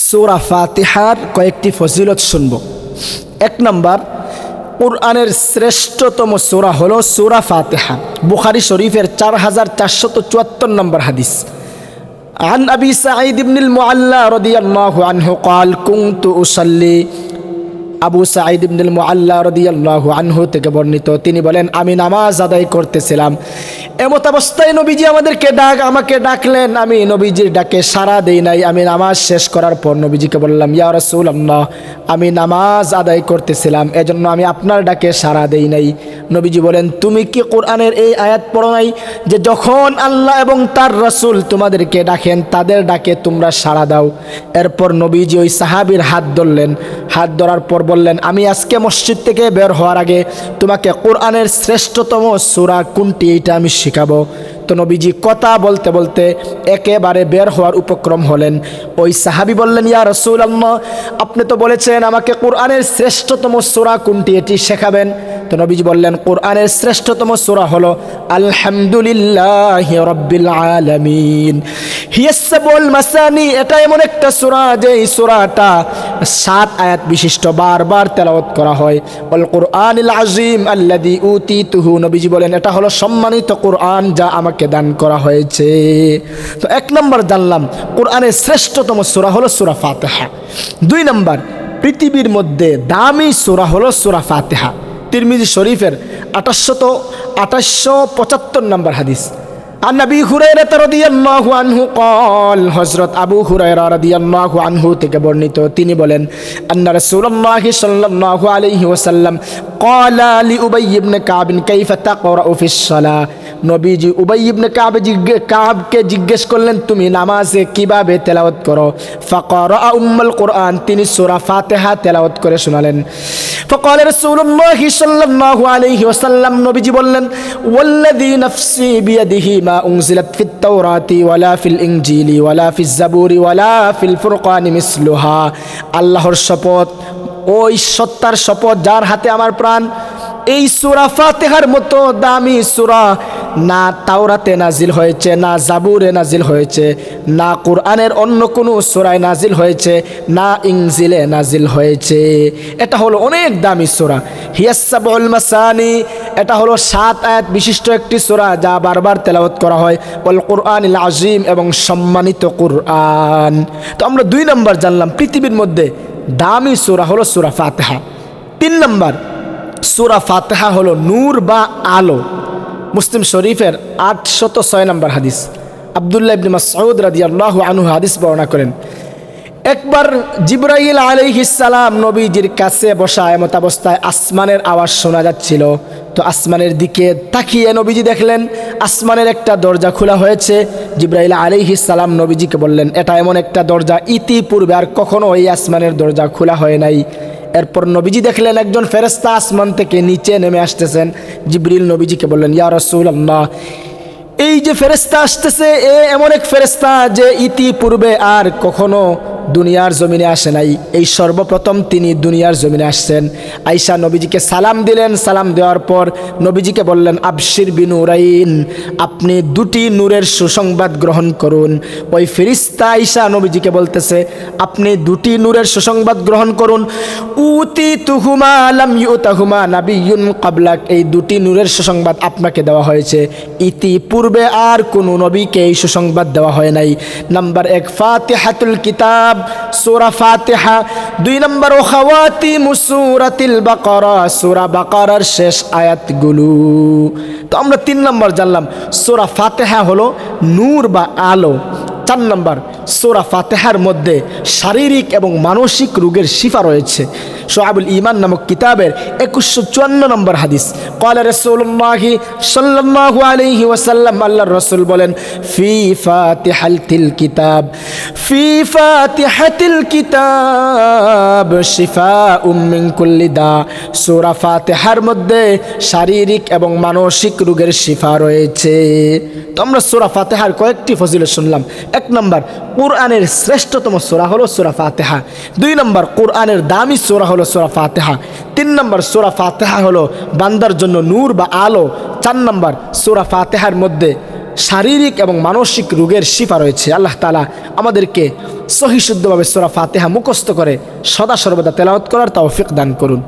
সুরা ফাতিহার কয়েকটি ফজিলত শুনব এক নম্বর কোরআনের শ্রেষ্ঠতম সুরা হলো সুরা ফাতিহা বুখারি শরীফের চার হাজার চারশত চুয়াত্তর নম্বর হাদিস عن أبي سعيد بن المعلى رضي الله عنه قال كنت أصلي আবু সাঈদ ইবনুল মুআল্লা রাদিয়াল্লাহু আনহু থেকে বর্ণিত। তিনি বলেন, আমি নামাজ আদায় করতেছিলাম। এমত অবস্থায় নবীজি আমাদেরকে ডাক, আমাকে ডাকলেন। আমি নবীজির ডাকে সাড়া দেই নাই। আমি নামাজ শেষ করার পর নবীজিকে বললাম, ইয়া রাসূলুল্লাহ, আমি নামাজ আদায় করতেছিলাম। এজন্য আমি আপনার ডাকে সাড়া দেই নাই। নবীজি বলেন, তুমি কি কোরআনের এই আয়াত পড়ো নাই? যে যখন আল্লাহ এবং তার রাসূল তোমাদেরকে ডাকেন, তাদের ডাকে তোমরা সাড়া দাও। এরপর নবীজি ওই সাহাবীর হাত ধরলেন। হাত ধরার পর বললেন, আমি আজকে মসজিদ থেকে বের হওয়ার আগে তোমাকে কোরআনের শ্রেষ্ঠতম সূরা কোনটি এটা আমি শেখাবো। তো নবীজি কথা বলতে বলতে একেবারে বের হওয়ার উপক্রম হলেন। ওই সাহাবি বললেন, ইয়া রসুল আপনি তো বলেছেন আমাকে কোরআনের শ্রেষ্ঠতম সূরা কোনটি এটি শেখাবেন? তো নবীজি বললেন, কোরআনের শ্রেষ্ঠতম সূরা হলো আলহামদুলিল্লাহ রব্বিল আলামিন। হিয়াসাবুল মাসানি, এটা এমন একটা সূরা যে এই সূরাটা সাত আয়াত বিশিষ্ট, বারবার তেলাওয়াত করা হয়। অল কোরআনিল আজিম আল্লাদি উতিতুহু, নবীজি বলেন, এটা হলো সম্মানিত কোরআন যা আমাকে দান করা হয়েছে। তো এক নম্বর জানলাম, কোরআনের শ্রেষ্ঠতম সূরা হলো সূরা ফাতিহা। দুই নম্বর, পৃথিবীর মধ্যে দামি সূরা হলো সূরা ফাতিহা। তিরমিজি শরীফের আঠাশশত, আঠাশশো পঁচাত্তর নম্বর হাদিস। আন্নাবি হুরায়রাত রাদিয়াল্লাহু আনহু কল হযরত আবু হুরায়রা রাদিয়াল্লাহু আনহু থেকে বর্ণিত। তিনি বলেন, আন্না রাসূলুল্লাহ সাল্লাল্লাহু আলাইহি ওয়াসাল্লাম ক্বালা লি উবাই ইবনে কাব কাইফা তাকরাউ ফিস সালাহ। নবীজি উবাই ইবনে কাব জিজ্ঞে, কাবকে জিজ্ঞেস করলেন, তুমি নামাজে কীভাবে তেলাওয়াত করো? ফকর উম্মল কোরআন, তিনি সুরা ফাতেহা তেলাওয়াত করে শোনালেন। ফকর রসুল্লাহি সাল্লাল্লাহু আলাইহি ওয়াসাল্লাম, নবীজি বললেন, ওয়াল্লাযী নাফসি বিয়াদিহি মা উনজিলাত ফিত তাওরাতি ওয়ালা ফিল ইনজিলি ওয়ালা ফিজ জাবুরি ওয়ালা ফিল ফুরকানি মিসলুহা। আল্লাহর শপথ, ওই সত্তার শপথ, যার হাতে আমার প্রাণ এই সুরা ফাতেহার মতো দামি সুরা না তাওরাতে নাজিল হয়েছে, না জাবুরে নাজিল হয়েছে, না কোরআনের অন্য কোনো সুরায় নাজিল হয়েছে, না ইংজিলে নাজিল হয়েছে। এটা হলো অনেক দামি সুরা। হিয়াসাবুল মাসানি, এটা হলো সাত আয়াত বিশিষ্ট একটি সুরা যা বারবার তেলাওয়াত করা হয়। বল কোরআন আজিম এবং সম্মানিত কোরআন। তো আমরা দুই নম্বর জানলাম, পৃথিবীর মধ্যে দামি সুরা হলো সুরা ফাতেহা। তিন নম্বর সুরা ফাতেহা হলো নূর বা আলো। মুসলিম শরীফের আটশত ছয় নম্বর হাদিস। আবদুল্লাহ ইবনে মাসউদ রাদিয়াল্লাহু আনহু হাদিস বর্ণনা করেন, একবার জিব্রাইল আলাইহিসসালাম নবীজির কাছে বসা এমত অবস্থায় আসমানের আওয়াজ শোনা যাচ্ছিল। তো আসমানের দিকে তাকিয়ে নবীজি দেখলেন, আসমানের একটা দরজা খোলা হয়েছে। জিব্রাইল আলাইহিসসালাম নবীজিকে বললেন, এটা এমন একটা দরজা ইতিপূর্বে আর কখনো এই আসমানের দরজা খোলা হয় নাই। এরপর নবীজি দেখলেন একজন ফেরেস্তা আসমান থেকে নিচে নেমে আসতেছেন। জিবরিল নবীজিকে বললেন, ইয়া রসুল আল্লাহ এই যে ফেরেস্তা আসতেছে, এ এমন এক ফেরেস্তা যে ইতিপূর্বে আর কখনো দুনিয়ার জমিনে আসে নাই। এই সর্বপ্রথম তিনি দুনিয়ার জমিনে আসছেন। আইসা নবীজিকে সালাম দিলেন। সালাম দেওয়ার পর নবীজিকে বললেন, আবশির বিনুরাইন, আপনি দুটি নূরের সুসংবাদ গ্রহণ করুন। ওই ফিরিস্তা আইসা নবীজিকে বলতেছে, আপনি দুটি নূরের সুসংবাদ গ্রহণ করুন। উতি তুহুমা আলাম ইউতাহুমা নাবিয়ুন কাবলাক এই দুটি নূরের সুসংবাদ আপনাকে দেওয়া হয়েছে। ইতিপূর্বে আর কোনো নবীকে এই সুসংবাদ দেওয়া হয় নাই। নাম্বার এক, ফাতিহাতুল কিতাব। সূরা ফাতিহা, দুই নম্বর, ও খাওয়াতি মুসুরাতিল বাকারা সুরা বাকরার শেষ আয়াতগুলো। তো আমরা তিন নম্বর জানলাম, সুরা ফাতেহা হলো নূর বা আলো। চার নম্বর সোরা ফাতেহার মধ্যে শারীরিক এবং মানসিক রোগের শিফা রয়েছে। সোহাবুল ইমান নামক কিতাবের একুশশো চুয়ান্ন নম্বর হাদিস। কলে রসুল্লাহি সাল্লাল্লাহু আলাইহি ওয়াসাল্লাম আল্লাহ রসুল বলেন, ফি ফাতেহাল তিল কিতাব, ফি ফাতিহাতিল কিতাব শিফা উম্মিন কুল্লি দা। সূরা ফাতিহার মধ্যে শারীরিক এবং মানসিক রোগের শিফা রয়েছে। তো আমরা সূরা ফাতিহার কয়েকটি ফজিলত শুনলাম। এক নম্বর কোরআনের শ্রেষ্ঠতম সোরা হলো সোরা ফাতেহা। দুই নম্বর, কোরআনের দামি সোরা হলো সোরা ফাতেহা। তিন নম্বর, সোরা ফাতেহা হলো বান্দার জন্য নূর বা আলো। চার নম্বর, সোরা ফাতেহার মধ্যে শারীরিক এবং মানসিক রোগের শিফা রয়েছে। আল্লাহ তালা আমাদেরকে সহিশুদ্ধভাবে সোরা ফাতেহা মুখস্থ করে সদা সর্বদা তেলাওয়াত করার তৌফিক দান করুন।